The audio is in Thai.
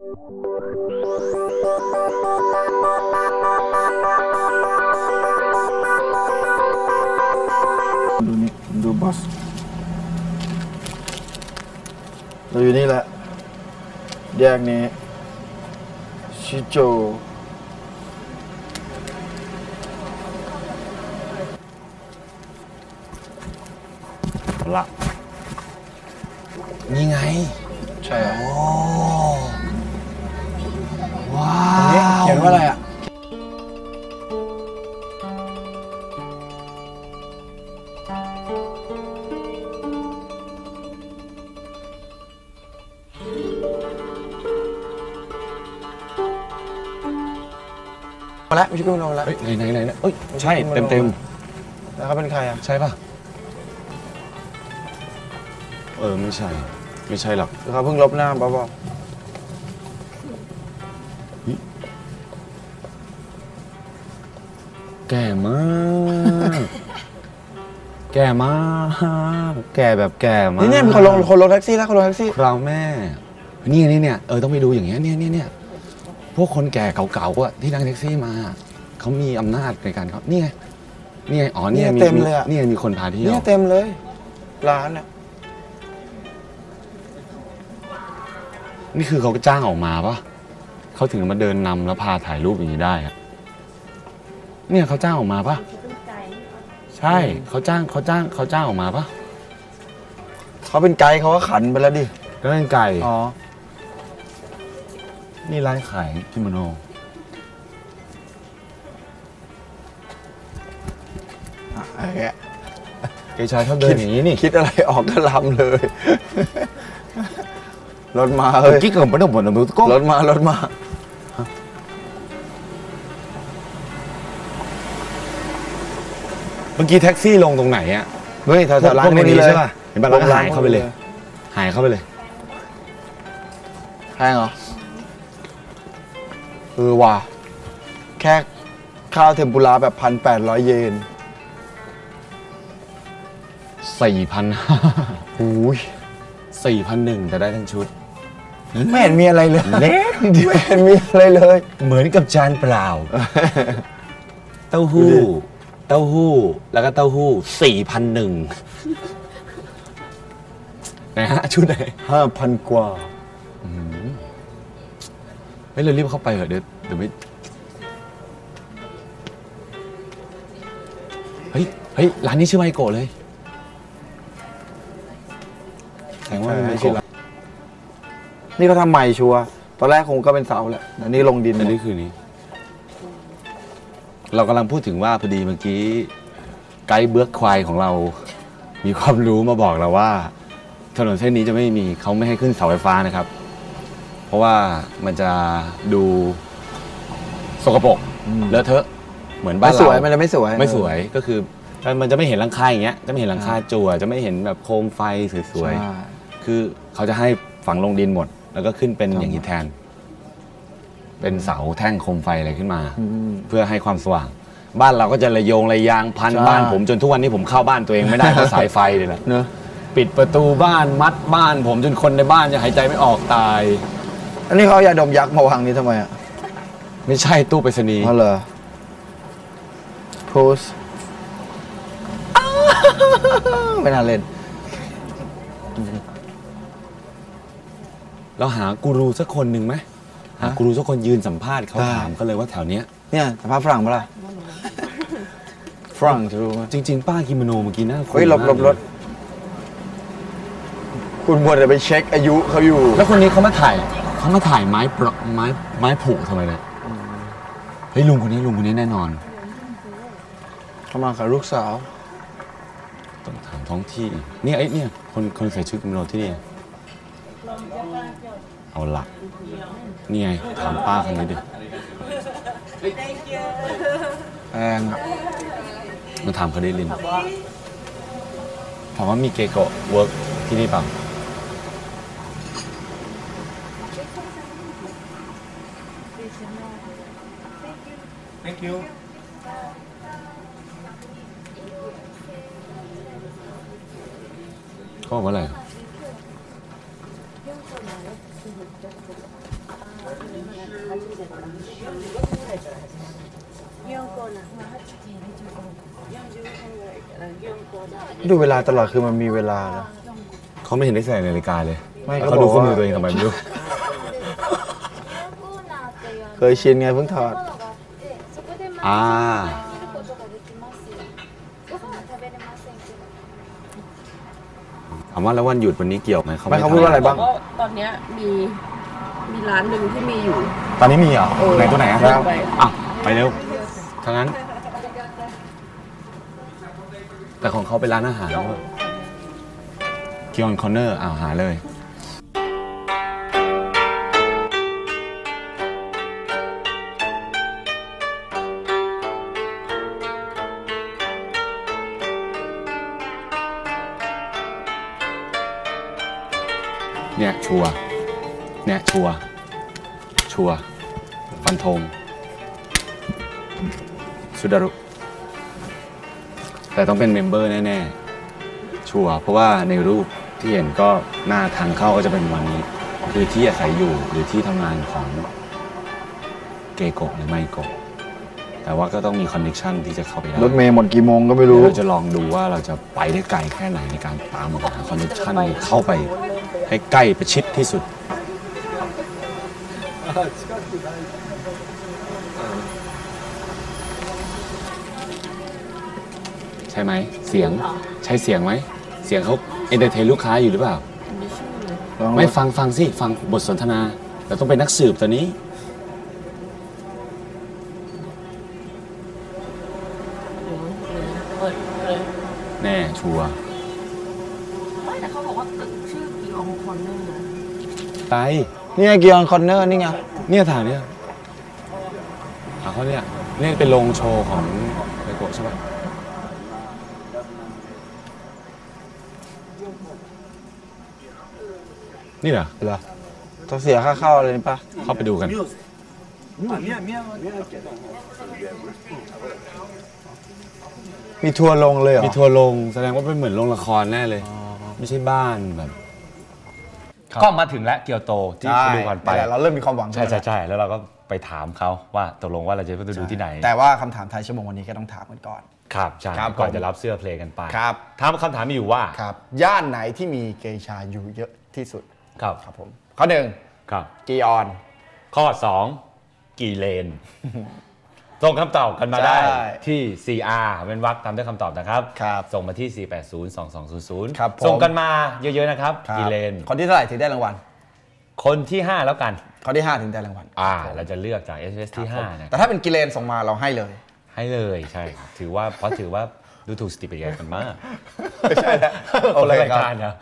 ดูนี่ดูบอสเราอยู่นี่แหละ แยกนี้ ชิโจ ละ นี่ไง ใช่เหรอโอ้ ว้าอันนี้วเขียนว่าอะไรอะมาแล้วไม่ใช่พี่มโนแล้วเฮ้ยไหนไหนไหนเอ้ยใช่เต็มเต็มแล้วเขาเป็นใครอะๆใช่ป่ะเออไม่ใช่ ไม่ใช่หรอกหรือเขาเพิ่งลบหน้าบ้าบอ แก่มาก แก่มาก แก่แบบแก่มากนี่เนี่ยมีคนลงคนลงแท็กซี่แล้วคนลงแท็กซี่ คราวแม่ นี่นี่เนี่ยเออต้องไปดูอย่างเงี้ยเนี่ยเนี่ยเนี่ยพวกคนแก่เก่าๆอะที่นั่งแท็กซี่มา เขามีอำนาจในการเขานี่ไงนี่ไงอ๋อเนี่ยเนี่ยเต็มเลยอะ นี่ไงมีคนพาเที่ยวเนี่ยเต็มเลย ร้านอะนี่คือเขาจ้างออกมาปะเขาถึงมาเดินนำแล้วพาถ่ายรูปอย่างนี้ได้อะ เนี่ยเขาจ้างออกมาปะใช่เขาจ้างเขาจ้างเขาจ้างออกมาปะเขาเป็นไกด์เขาก็ขันไปแล้วดิก็เป็นไก่อ๋อนี่ร้านขายกิโมโนไอ้แกเกชายชอบเดินอย่างนี้นี่คิดอะไรออกก็ลำเลย รถมาเฮ้ยกิ๊กเกิดมาได้หมดนะมึงก็รถมารถมา มื่อกี้แท็กซี่ลงตรงไหนอะเฮ้ยแถวๆร้านพวกในนี้พวกใช่ปะเห็นปะแล้วก็หายเข้าไปเลยพวกหายเข้าไปเลยแพงเหรอเออว่ะแค่ข้าวเทมปุระแบบพันแปดร้อยเยนสี่พันห้าอุ้ยสี่พันหนึ่งแต่ได้ทั้งชุด ไม่เห็นมีอะไรเลยเล็กไม่เห็นมีอะไรเลย เหมือนกับจานเปล่า เต้าหู้ดูดิ เต้าหู้แล้วก็เต้าหู้สี่พันหนึ่งนะฮะชุดไหนห้าพันกว่าเฮ้ยเรารีบเข้าไปเถอะเดี๋ยวเดี๋ยวไม่เฮ้ยเฮ้ยร้านนี้ชื่อไมโกะเลยแสดงว่าใช่ไมชื่อโกะร้านนี่เขาทำใหม่ชัวร์ตอนแรกคงก็เป็นเสาแหละแต่นี่ลงดินหมอันดนี้คือนี้ เรากำลังพูดถึงว่าพอดีเมื่อกี้ไกด์เบื้อกควายของเรา มีความรู้มาบอกเราว่า ถนนเส้นนี้จะไม่มีเขาไม่ให้ขึ้นเสาไฟฟ้านะครับ เพราะว่ามันจะดูสกปรกเลอะเทอะเหมือนบ้าไม่นสวยเรามันจะไม่สวย ไม่สวยก็คือมันจะไม่เห็นหลังคาอย่างเงี้ยจะไม่เห็นหลังคาจั่วจะไม่เห็นแบบโคมไฟสสววยยๆคือเขาจะให้ฝังลงดินหมด แล้วก็ขึ้นเป็นครับอย่างนี้แทน เป็นเสาแท่งโคมไฟอะไรขึ้นมาอืมเพื่อให้ความสว่าง บ้านเราก็จะระโยงระยางพันใช่บ้านผมจนทุกวันนี้ผมเข้าบ้านตัวเองไม่ได้เพราะสายไฟเลยแหละเนอะปิดประตูบ้านมัดบ้าน ผมจนคนในบ้านจะหายใจไม่ออกตาย อันนี้เขาเอายาดมยักษ์มาวางนี่ทำไมอะไม่ใช่ตู้ไปรษณีย์อ๋อเหรอโพสไม่น่าเล่น เราหากูรูสักคนหนึ่งไหมหาฮะ กูรูสักคนยืนสัมภาษณ์เขาได้ถามเขาเลยว่าแถวเนี้ยเนี่ยสภาพฝรั่งปะล่ะฝรั่งจะรู้ไหมจริง ๆ ป้ากิโมโนเมื่อกี้น่าคุเฮ้ยหลบหลบรถคุณมัวแต่ไปเช็คอายุเขาอยู่ แล้วคนนี้เขามาถ่ายเขามาถ่ายไม้เปราะไม้ไม้ผุทำไมเนี่ยเฮ้ยลุงคนนี้ลุงคนนี้แน่นอนเขามากับลูกสาวต้องถามท้องที่เนี่ยไอ้เนี่ยคนคนใส่ชุดกิโมโนที่นี่ เอาหลัก นี่ไง ถามป้าคนนี้ดิแพงอะมาถามเขาดิลินถามว่ามีเกโกะเวิร์กที่นี่เปล่าเขาบอกว่าอะไร ดูเวลาตลอดคือมันมีเวลานะเขาไม่เห็นได้ใส่นาฬิกาเลยไม่เขาดูข้อมือตัวเองทำไมไม่รู้ เคยเชียนไงเพิ่งถอด อ่าถามว่าแล้ววันหยุดวันนี้เกี่ยวไหมเขาไม่เขาพูดว่าอะไรบ้าง ตอนนี้มี มีร้านหนึ่งที่มีอยู่ ตอนนี้มีเหรอเออไหนตัวไหนอะแล้วไป อะไปเร็วทั้งนั้น แต่ของเขาเป็นร้านอาหารคิออนคอนเนอร์อ่าหาเลย เนี่ยชัวร์ เนี่ยชัวร์ชัวร์ฟันธงสุดารุ แต่ต้องเป็นเมมเบอร์แน่ๆ ชัวร์เพราะว่าในรูปที่เห็นก็หน้าทางเข้าก็จะเป็นวันนี้ คือที่อาศัยอยู่หรือที่ทำงานของเกโกะหรือไมโกะแต่ว่าก็ต้องมีคอนเน t ชันที่จะเข้าไปได้รถเมย์หมดกี่โมงก็ไม่เดี๋ยรู้วเราจะลองดูว่าเราจะไปได้ไกลแค่ไหนในการตามหาคอนเน t ชันเข้าไปให้ใกล้ประชิดที่สุด ใช่ไหม เสียงใช่เสียงไหม เสียงเขาเอนเตอร์เทนลูกค้าอยู่หรือเปล่ามีชื่อเลยลองไม่ฟังฟังสิ ฟังบทสนทนา เราต้องเป็นนักสืบตัวนี้เปิดเลยแน่ชัวร์ไม่แต่เขาบอกว่าตึกชื่อกีอองคอนเนอร์นะไป นี่ไงเกียร์คอนเนอร์นี่ไงเนี่ยถ่ายเนี่ยอะเขาเนี่ยเนี่ยเป็นโรงโชว์ของไบโกะใช่ปะนี่เหรอเหรอต้องเสียค่าเข้าอะไรนี่ปะเข้าไปดูกันมีทัวร์ลงเลยเหรอมีทัวร์ลงแสดงว่าเป็นเหมือนโรงละครแน่เลย ไม่ใช่บ้านแบบ ก็มาถึงแล้วเกียวโตที่ใช่ไปดูก่อนไปแต่เราเริ่มมีความหวังใช่ขึ้นใช่มาใช่แล้วเราก็ไปถามเขาว่าตกลงว่าเราจะไปดูที่ไหน แต่ว่าคำถามไทยชั่วโมงวันนี้ก็ต้องถามกันก่อนครับใช่ครับก่อนผมจะรับเสื้อเพลงกันไปครับถามคำถามมีอยู่ว่าครับย่านไหนที่มีเกย์ชาอยู่เยอะที่สุดครับครับผมข้อหนึ่งครับกีออน ข้อ 2 กี่เลน ส่งคำตอบกันมาได้ใช่ที่ CR เป็นวักตามด้วยคำตอบนะครับครับ ส่งมาที่ 4802200ครับผมส่งกันมาเยอะๆนะครับครับกี่เลน คนที่เท่าไหร่ถึงได้รางวัล คนที่ 5 แล้วกัน คนที่ 5 ถึงได้รางวัล อ่า เราจะเลือกจาก s อ s ที่ครับผม5นะแต่ถ้าเป็นกิเลนส่งมาเราให้เลย ให้เลยใช่ครับถือว่าเพราะถือว่าดูถูกสติปัญญากันมาก ไม่ใช่แล้วคนละโอเครายครับการนะ